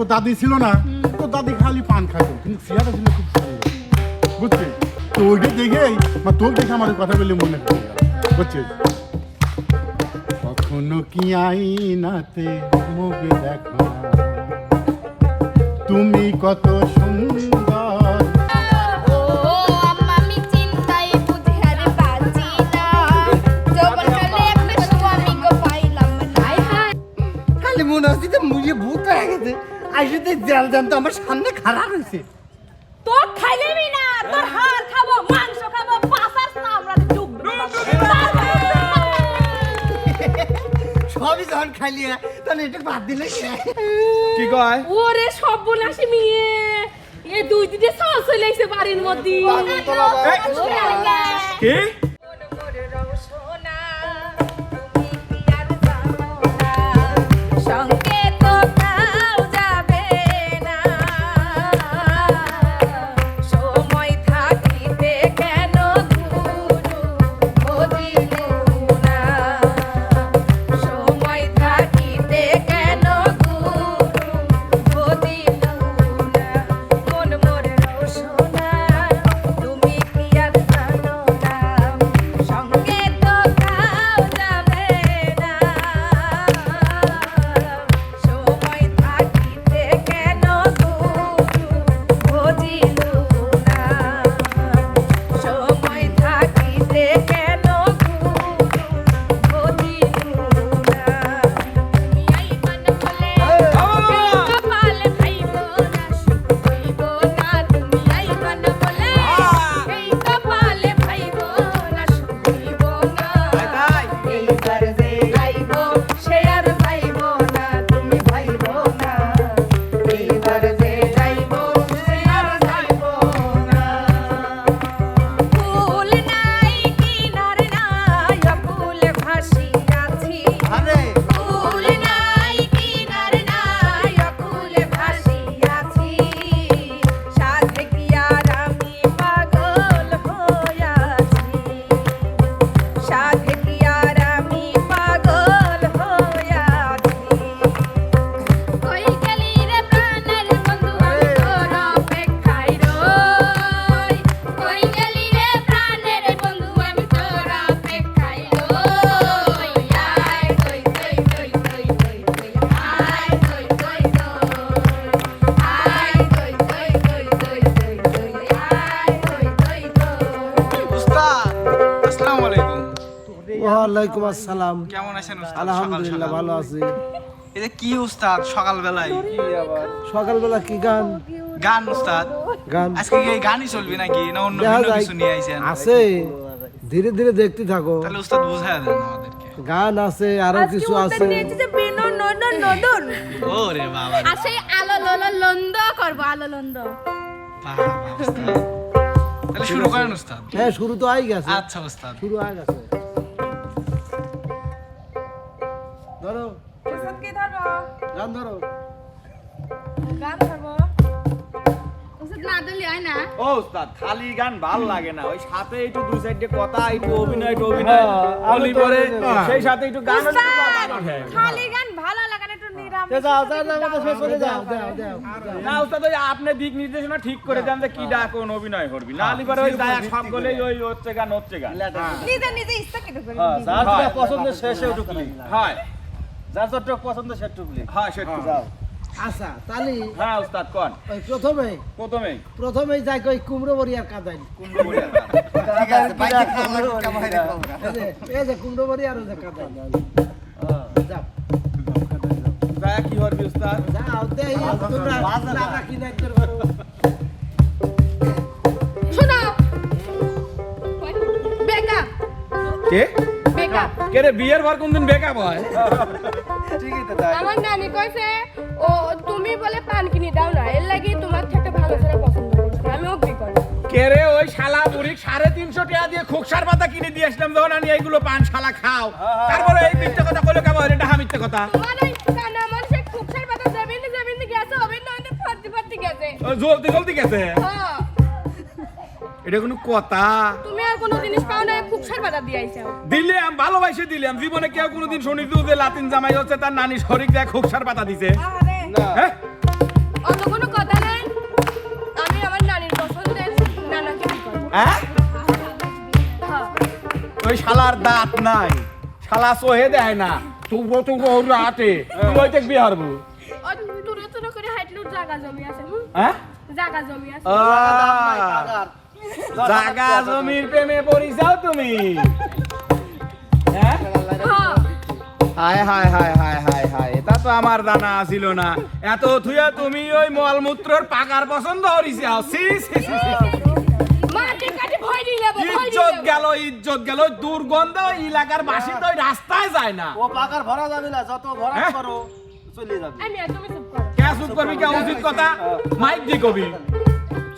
তোর দাদি ছিল না তোর দাদি খালি পান খাতো কিন্তু সিয়াটা ছিল খুব সুন্দর। বুঝছিস? তো ওইটা দেখেই বা তোর দেখে আমার কথা বলে মনে পড়ে গেল। বুঝছিস? কখনো কি আইনাতে মুখ দেখো? না তুমি কত সুন্দর। মনে হচ্ছে যে মুড়িয়ে ভূত হয়ে গেছে। আইসে জেল জান তো আমার সামনে খারাপ হয়েছে। তোর খাইলেবি না তোর হাড় খাব মাংস খাব পাসার আমরা ডুব সবই যখন খাইলি তাহলে এটা বাদ দিলে কি? কয়? ওরে সব বলাসি মেয়ে এ দুই দিনে সাল চলে এসে বাড়ির মধ্যে। কি? ওয়ালাইকুম আসসালাম। কেমন আছেন উস্তাদ? আলহামদুলিল্লাহ ভালো আছি। যে কি উস্তাদ সকাল বেলায় কি আবার? সকালবেলা কি গান? গান উস্তাদ? গান। আজকে কি গানই চলবে নাকি? না অন্য। কিছু নিয়ে আইছেন? আছে। ধীরে ধীরে দেখতে থাকো। তাহলে উস্তাদ বুঝায় দেন আমাদেরকে। গান আছে আরও কিছু আছে। ওরে বাবা। আর সেই আলো ললো লন্দ করব আলো লন্দ। তাহলে শুরু করেন উস্তাদ। হ্যাঁ শুরু তো আই গেছে। আচ্ছা উস্তাদ। শুরু হয়ে গেছে। গান ধরো। হয় ও উস্তাদ খালি গান ভালো লাগে না। ওই সাথে একটু দুই সাইডে কথা একটু অভিনয় একটু অভিনয়। হ্যাঁ, বলি পরে হ্যাঁ। সেই সাথে একটু গান খালি গান ভালো লাগে না একটু নিরাম যাও যাও যাও যাও শেষ করে যাও যাও যাও না উস্তাদ ওই আপনি দিক নির্দেশনা ঠিক করে দেন যে কি ডাক কোন অভিনয় করবি। না আলি পরে ওই যায় সব গলেই ওই হচ্ছে গান হচ্ছে গান। নিজে নিজে ইচ্ছা কেটে করে। যার হয়। পছন্দের শেষে হয়। যার যতটুকু পছন্দ সে টুকলি। হয় সেটু যাও। আচ্ছা তাহলে হ্যাঁ উস্তাদ কোন? ওই প্রথমে প্রথমেই। প্রথমেই যাই কই কুমড়ো কাদাই। বলে এই যে এই যে কুমড়ো বড়ি আর যে কাদাই। যাও। যায় কি করবি উস্তাদ যাও দেই তোমরা লাগা কি নাই করব শোনো। বেকআপ কে? বেকআপ কে রে বিয়ের পর কোনদিন বেকআপ হয়? আমার নানি কইছে ও তুমি বলে পান কিনে দাও না এর লাগি তোমার থেকে ভালো ছেলে পছন্দ করছে আমি অগ্রি করি। কে রে ওই শালা বুড়ি সাড়ে তিনশো টাকা দিয়ে খোকসার পাতা কিনে দিয়ে আসলাম যখন আমি এইগুলো পান শালা খাও। তারপরে এই মিথ্যে কথা বলে কেমন? এটা হা মিথ্যে কথা। জলদি জলদি গেছে? হ্যাঁ। এটা কোনো কথা। তুমি আর কোনো জিনিস পাও না খুব সার বাজার দিয়ে আইছো। দিলে আমি ভালোবাসে দিলাম জীবনে কেউ তো যে লাতিন জামাই হচ্ছে তার নানি শরিক দেয় খুব সার দিছে। হ্যাঁ? কোনো কথা নাই। আমি আমার নানির পছন্দের নানাকে হ্যাঁ? ওই শালার দাঁত নাই। শালা সোহে দেয় না। তুবো তুবো ওর আটে তুই ওইতে বিয়ে হারবো জায়গা জমি আছে হ্যাঁ? জায়গা জমি আছে। জাগা জমির প্রেমে পড়িছাও তুমি। হ্যাঁ? হ্যাঁ হায় হায় হায় হায় হায় হায় এটা তো আমার জানা ছিল না। এত থুয়া তুমি ওই মলমূত্রর পাকার পছন্দ হরিছে সি সি সি ইজ্জত গেল ইজ্জত গেল দুর্গন্ধ এলাকার বাসিন্দা ওই রাস্তায় যায় না। ও পাকার ভরা যাবে না যত ভরা হ্যাঁ? করো চলে যাবে। আমি তুমি চুপ করো। কে চুপ করবি কে উচিত কথা? মাইক দি কবি।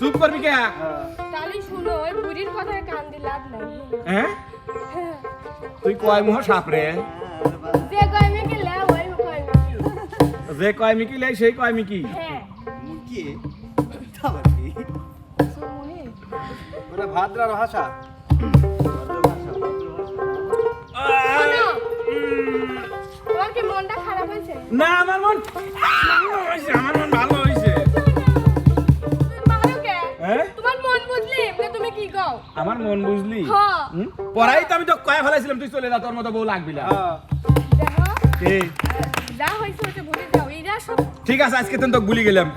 চুপ করবি কে? শুনো ওই বুড়ির কথায় কান দিয়ে লাভ নাই। হ্যাঁ? তুই কয় মুহ যে কয় ওই কয় আমি যে কয় মিকি লাই সেই কয় মিকি। হ্যাঁ। কি? ভাদ্রার ভাষা। তোমার কি মনটা খারাপ হয়েছে? না আমার মন আমার মন ভালো হয়েছে ভালো পড়াই তো আমি তো কয়ে ফেলাইছিলাম তুই চলে যা তোর মতো বউ লাগবি না। হ্যাঁ। যা হয়েছে হয়েছে ভুলে যাও এরা সব ঠিক আছে আজকে তো তোকে ভুলি গেলাম।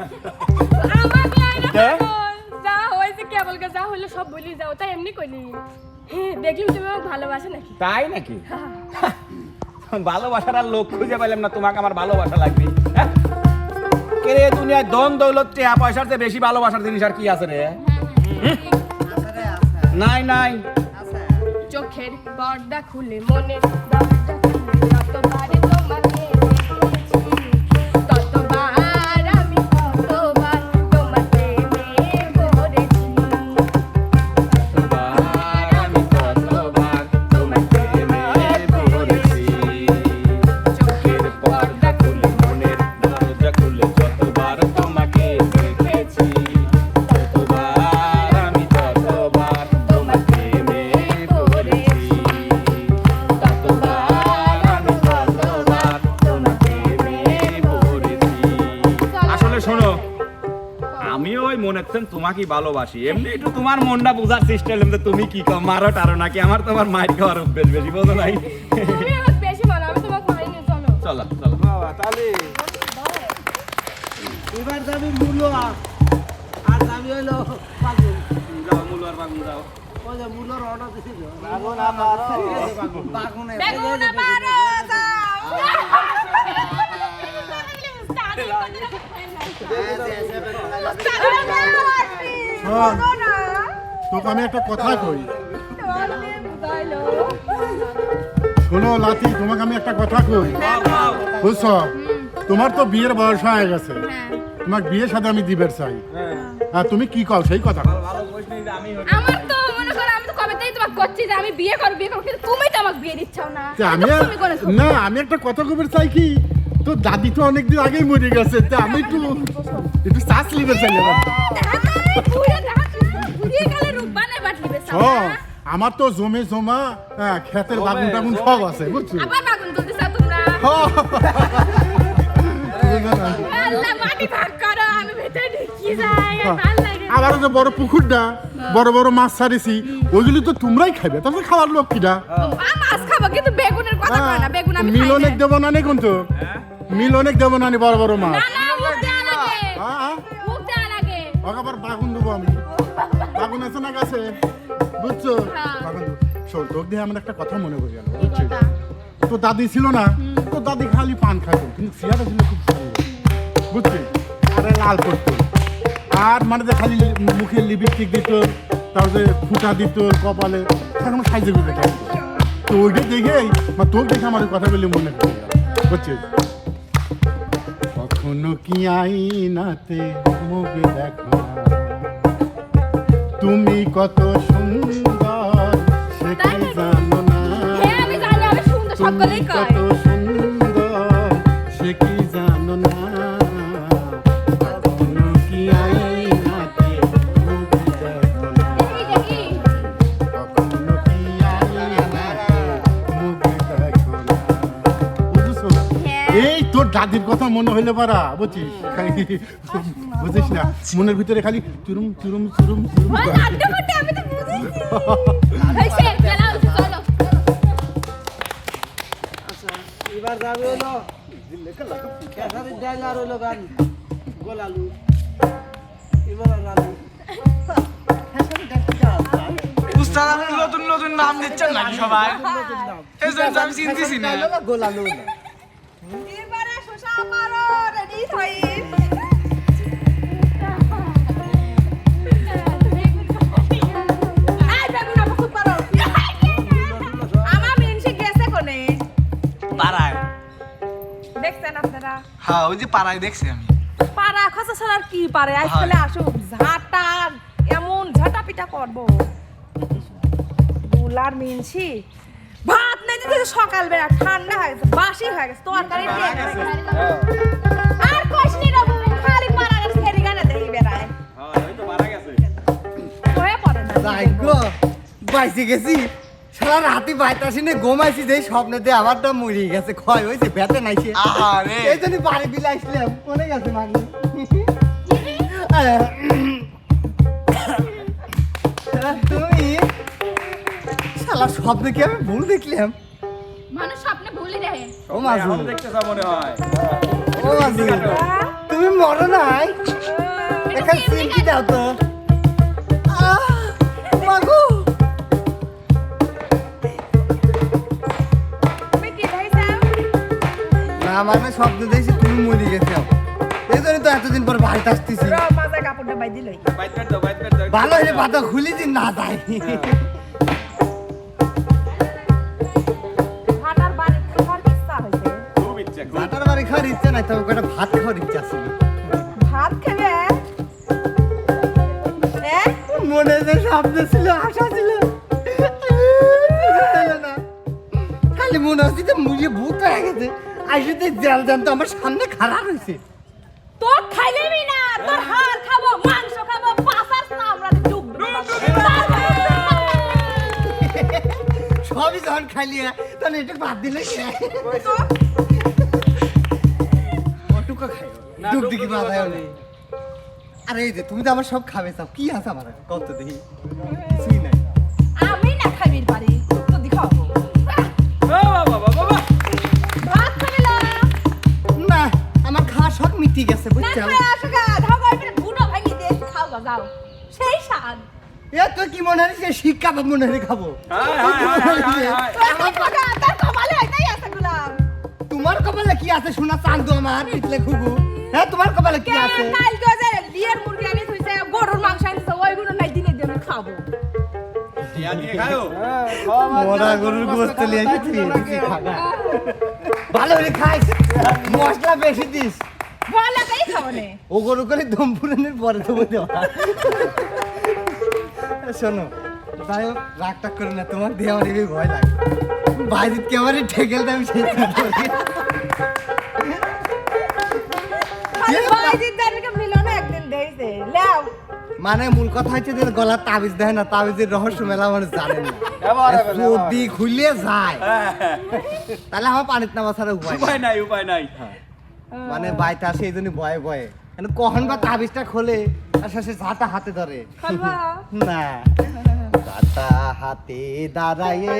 যা। হয়েছে কেবল যা হলো সব ভুলে যাও তাই এমনি কইলি। হ্যাঁ দেখলি তুমি আমাকে ভালোবাসে নাকি? তাই নাকি? ভালোবাসার আর লোক খুঁজে পাইলাম না তোমাকে আমার ভালোবাসা লাগবে। হ্যাঁ? কে রে দুনিয়ায় দন দৌলত টেয়া পয়সার চেয়ে বেশি ভালোবাসার জিনিস আর কি আছে রে? নাই নাই। চোখের পর্দা খুলে মনে দরজা খুলে যতবারে তোমাকে আমিও ওই মনে হচ্ছেন তোমাকেই ভালোবাসি। এমনি একটু তোমার মনটা বোঝার চেষ্টা করলাম যে তুমি কি কম মারো টারো নাকি? আমার তোমার মাইট খাওয়ার অভ্যেস বেশি বোঝো নাই? তোমাকে চলো। চলো তাহলে এবার যাবি মূল্য আর যাবি হইল যাও মূল আর বাগুন যাও। ওই যে মূল্যর অর্ডার দিছি বাগুন আবার বাগুনে বেগুন। আবারও শোন, তোকে আমি একটা কথা কই শোনো লাতি তোমাকে আমি একটা কথা কই? বুঝছ? তোমার তো বিয়ের বয়স হয়ে গেছে। তোমার বিয়ের সাথে আমি দিবের চাই। আর তুমি কি কও সেই কথা? আমার তো মনে করো আমি তো তোমাকে করছি যে আমি বিয়ে করব বিয়ে করব কিন্তু তুমি তো আমাকে বিয়ে দিচ্ছাও না। আমি না আমি একটা কথা কবির চাই কি? তো দাদি তো অনেকদিন আগেই মরে গেছে তা আমি একটু একটু চাষ লিবে চাই এবার। বুড়ে বুড়িয়ে গেলে রূপ বানায় বাটলি বেশ ও আমার তো জমে জমা হ্যাঁ, ক্ষেতের বাগুন টাগুন সব আছে বুঝছ? আবার যে বড় পুকুরটা বড় বড় মাছ ছাড়েছি ওইগুলি তো তোমরাই খাবে তাহলে খাওয়ার লোক কিটা আ, মাছ খাব কিন্তু বেগুনের কথা কয় না বেগুন আমি খাই মিলনেক না। দেব না নে কিন্তু মিলনেক দেব না নে বড় বড় মাছ হ্যাঁ, হ্যাঁ। আবার বাগুন দেবো আমি। বাগুন আছে না গাছে? বুঝছ? হ্যাঁ। বাগুন দেবো। শোন তোর দিয়ে আমার একটা কথা মনে করি গেল বুঝছিস? তো দাদি ছিল না? তো দাদি খালি পান কিন্তু সিয়াটা ছিল খুব সুন্দর। বুঝছিস? আরে লাল করতো। আর মানে খালি মুখে লিপস্টিক দিত তারপরে ফুটা দিত কপালে সাইজে তো ওইটা দেখেই বা তোর দেখে আমার কথা বলে মনে করি বুঝছিস? কখনো কি আইনাতে মুখ দেখো? তুমি কত সুন্দর সে তাই কি জানো না? হ্যাঁ তুমি কত কথা মনে হইলে পারা বুঝছিস? খালি বুঝিস না? মনের ভিতরে খালি চুরুম চুরুম চুরুম এবার যাবে হলো হলো গান এবার আলু উস্তাদ আপনি নতুন নতুন নাম দিচ্ছেন নাকি সবাই? এই জন্য আমি চিনতেছি না। গোল না দেখছেন আপনারা হ্যাঁ ওই যে পাড়ায় দেখছি আমি। পাড়া খসা ছাড়া আর কি পারে আজকালে আসুক ঝাঁটা এমন ঝাঁটা পিটা করব ভাত নাই দিতে সকালবেলা ঠান্ডা হয়ে গেছে বাসি হয়ে গেছে তরকারি পড়ে না যাই গো বাইসে গেছি। সারা রাতে বাইতাসি নে ঘুমাইছি যে স্বপ্নে দিয়ে আমারটা মরে গেছে। ক্ষয় হয়েছে বেতে নাইছে। আহারে। এই জন্য বাড়ি বিলে আসলাম। কোনে গেছে মাগনি তুমি শালা স্বপ্নে কি আমি ভুল দেখলাম? মানুষ স্বপ্নে ভুলই দেখে। ও দেখতেছ মনে হয়। ও তুমি মরো নাই। এখানে দাও তো। না মানে স্বপ্ন দেখছি তুমি মরে গেছো। এই জন্য তো এতদিন পর বাড়িতে আসতেছি। ভালো হয়ে পাতা খুলি দিন না তাই ইচ্ছা ভাতার বাড়ি খাওয়ার নাই তবে কটা ভাত খাওয়ার ইচ্ছা ছিল ভাত এ? মনে যে স্বপ্ন ছিল আশা ছিল। ছিল খালি মনে হচ্ছে যে মুড়িয়ে ভূত হয়ে গেছে। জেল জানতো আমার সামনে খারাপ হয়েছে তোর খাইলেবি না তোর হাড় খাব মাংস খাব পাসার চামড়া ডুব সবই যখন খালি তাহলে এটা বাদ দিলে ওটুকু খাই ডুব দিকে বাদ হয় নেই। আরে এই যে তুমি তো আমার সব খাবে চাও কি আছে আমার কত দেখি কিছুই নাই যাও। সেই স্বাদ। এ তো কি মনে শিক্ষা বা মনে হয় খাব? আমার টাকা তার কপালে হইতাই আছে গুলাম। তোমার কপালে কি আছে শোনা চান্দু আমার? পিছলে খুবু হ্যাঁ তোমার কপালে কি আছে? কাল গো যে লিয়ের মুরগি আনি থইছে গরুর মাংস আনিছে ওই নাই দিনে দিনে খাব। টিয়া দিয়ে খাও মরা গরুর গোস্ত লিয়ে গেছি ভালো করে খাইস মশলা বেশি দিস। বলে খাব নে। ও গরু করে দম পুরানোর পরে দেবো দেওয়া শোনো যাই হোক রাগ টাগ করে না তোমার দিয়ে আমার এই ভয় লাগে। বাইরে কে ঠেকেল আমি সেই খালি বাইজির দাঁড়িয়ে মিলনে একদিন দেইছে। লেও। মানে মূল কথা হচ্ছে যে গলার তাবিজ দেয় না তাবিজের রহস্য মেলা মানুষ জানে না। যদি খুলে যায়। তাহলে আমার পানিত নামা ছাড়া উপায় উপায় নাই উপায় নাই। মানে বাইতে আসে এই জন্য ভয়ে ভয়ে। কেন কখন বা তাবিজটা খোলে আর শেষে ঝাঁটা হাতে ধরে। না। ঝাঁটা হাতে দাঁড়ায়ে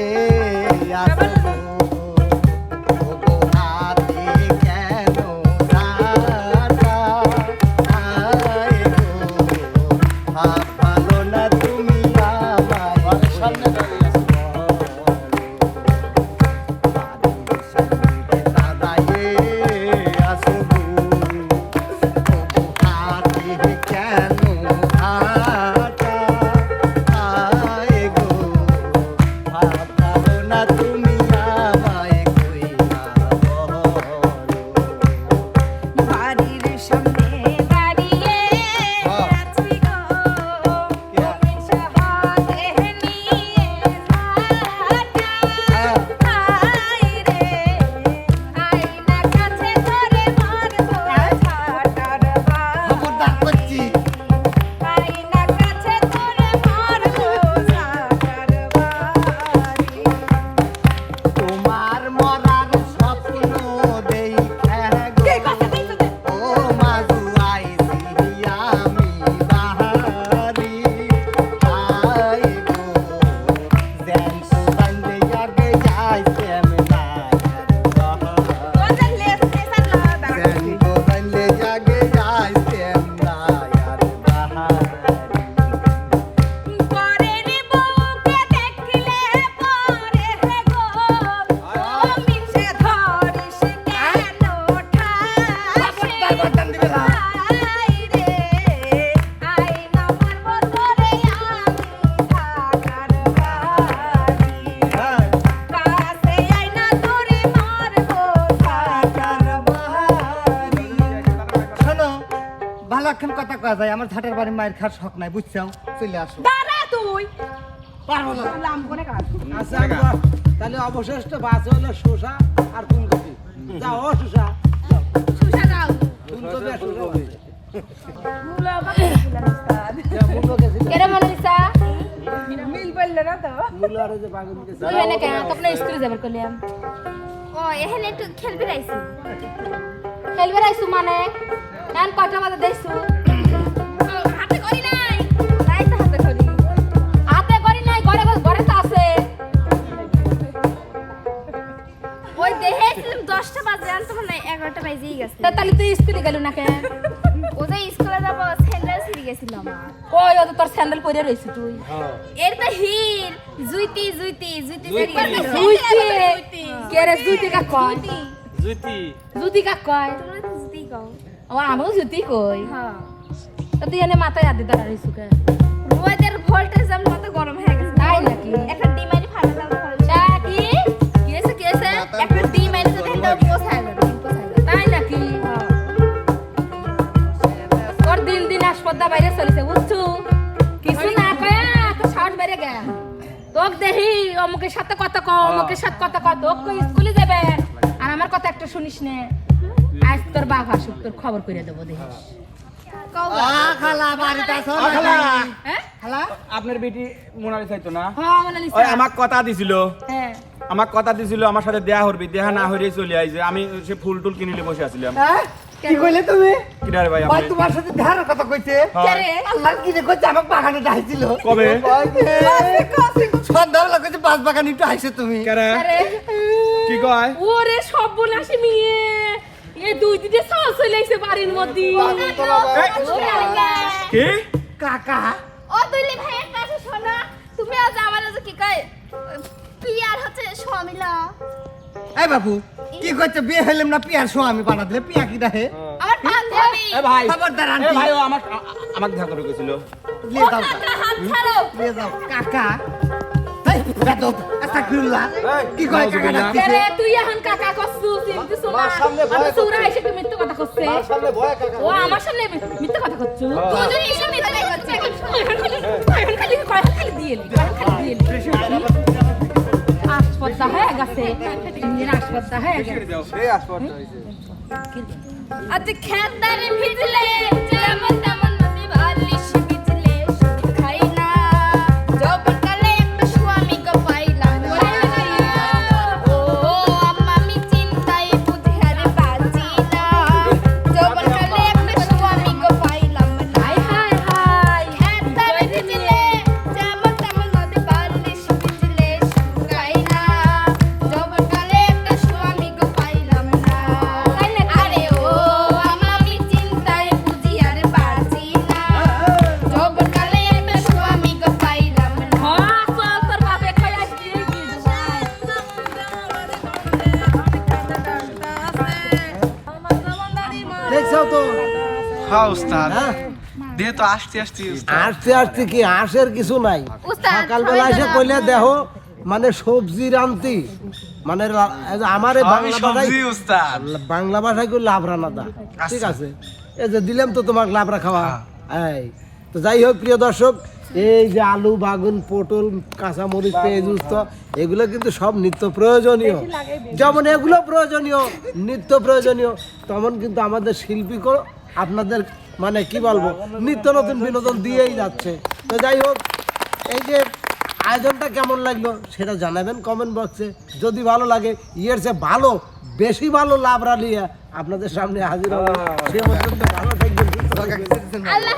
ভালো একখান কথা কয়া যায় আমার ঝাটের বাড়ি মায়ের খাওয়ার শখ নাই বুঝছ চলে আসো। দাঁড়া তুই! পারব না। লাম করে কাজ। আচ্ছা তাহলে অবশিষ্ট বাস হলো শোষা আর ফুলকপি। যাও ও শোষা সুসা দাও। ফুলকপি আর শোষা এখানে খেলবে খেলবে রাইছু মানে? নান কয়টা বাজে দেইছু হাতে করি নাই। নাই তো হাতে করি। হাতে করি নাই ঘরে ঘরে তো আছে। ওই দেখেছিলাম দশটা বাজে আর তখন এগারোটা বাজেই গেছে। তাহলে তুই স্কুলে গেল না কেন? ও যে স্কুলে যাব স্যান্ডেল ছিঁড়ে গেছিল আমার ওই ও তো তোর স্যান্ডেল পরে রইছিস তুই? এর তো হির জুইতি জুইতি জুইতি জুইতি। কে রে জুইতি কা কয়? জুতি। জুতি কা কয়? তোমরা তো জুতি কও ও আমিও জুতি কই হ্যাঁ তো তুই এনে মাথায় হাতে দাঁড়া রইছু কে রোদের ভোল্টেজ আমার মতো গরম হয়ে গেছে তাই নাকি? একটা ডিমারি ফাটা দাও চা কি কি হয়েছে কি হয়েছে একটা ডিমারি যদি এটা পোষায় না পোষায় না তাই নাকি? তোর দিন দিন হাসপাতাল বাইরে চলেছে বুঝছু? কিছু না কয়া তো সাউন্ড বেড়ে গে। তোক দেখি অমুকের সাথে কথা কও অমুকের সাথে কথা কও তোক স্কুলে যাবে। কথা একটা শুনিস নে। আজ তোর বাপ আসুক তোর খবর করে দেবো দেখিস। হ্যাঁ? খালা? আপনার বেটি মোনালি চাইতো না? হ্যাঁ আমাক কথা দিছিল। হ্যাঁ। আমাক কথা দিছিল আমার সাথে দেয়া হরবি দেহা না হইরে চলে আইছে। আমি সে ফুল টুল কিনিলে বসে আছিলাম। হ্যাঁ? কি কইলে তুমি? কিনারে ভাই ভাই তোমার সাথে ধারার কথা কইছে? হয়। আল্লাহ কি কইছে? আমাকে বাগানে ডাইছিল। কবে? সন্ধ্যাবেলা কইছে বাস বাগানে একটু আইছে তুমি। কেরে আরে কি কয়? ওরে সব বলাসি মেয়ে। এ দুই দিনে সাল চলে আইছে বাড়ির মধ্যে। কি? কাকা। ও দুইলি ভাই একটা আছে শোনো। তুমি আজ আমার আজ কি কয়? পিয়ার হচ্ছে স্বামীলা এই বাবু কি কইছে বিয়ে হইলাম না পিয়ার আমি বানা দিলে পিয়া কি রাহে আমার বান্ধবী এ ভাই খবরদার এ ভাই ও আমাক আ- আমাক দেখা করে নিয়ে যাও। নিয়ে যাও। কাকা বেদব আস্তাগফিরুল্লাহ কি কয় কাকা। ডাকতেছে রে তুই এখন কাকা করছু চিন্তিস না আমি সুরা এসে তুই মিথ্যে কথা করছে? ও আমার সামনে মিথ্যে কথা দুজন এসে মিলে করছে এখন খালি এখন খালি দিয়ে খালি দিয়ে হয়ে গেছে। ইঞ্জিন হয়ে গেছে। আজ খেদারে ভিজলে যেমন উস্তাদ হ্যাঁ? দিয়ে তো আসতে আসতে আসতে আসতে কি আসের কিছু নাই? সকালবেলা এসে কইলে দেখো মানে সবজি রান্তি মানে আমার বাংলা ভাষায় সবজি বাংলা ভাষায় কই লাভ রান্না দা। ঠিক আছে? এই যে দিলাম তো তোমার লাভরা খাওয়া এই। তো যাই হোক প্রিয় দর্শক এই যে আলু বাগুন পটল কাঁচা মরিচ পেঁয়াজ উস্ত এগুলো কিন্তু সব নিত্য প্রয়োজনীয়। যেমন এগুলো প্রয়োজনীয় নিত্য প্রয়োজনীয় তেমন কিন্তু আমাদের শিল্পীকেও আপনাদের মানে কি বলব, নিত্য নতুন বিনোদন দিয়েই যাচ্ছে। তো যাই হোক, এই যে আয়োজনটা কেমন লাগল সেটা জানাবেন কমেন্ট বক্সে যদি ভালো লাগে, ইয়ের চেয়ে ভালো, বেশি ভালো লাভ রালিয়া আপনাদের সামনে হাজির হবে। সে পর্যন্ত ভালো থাকবেন। আল্লাহ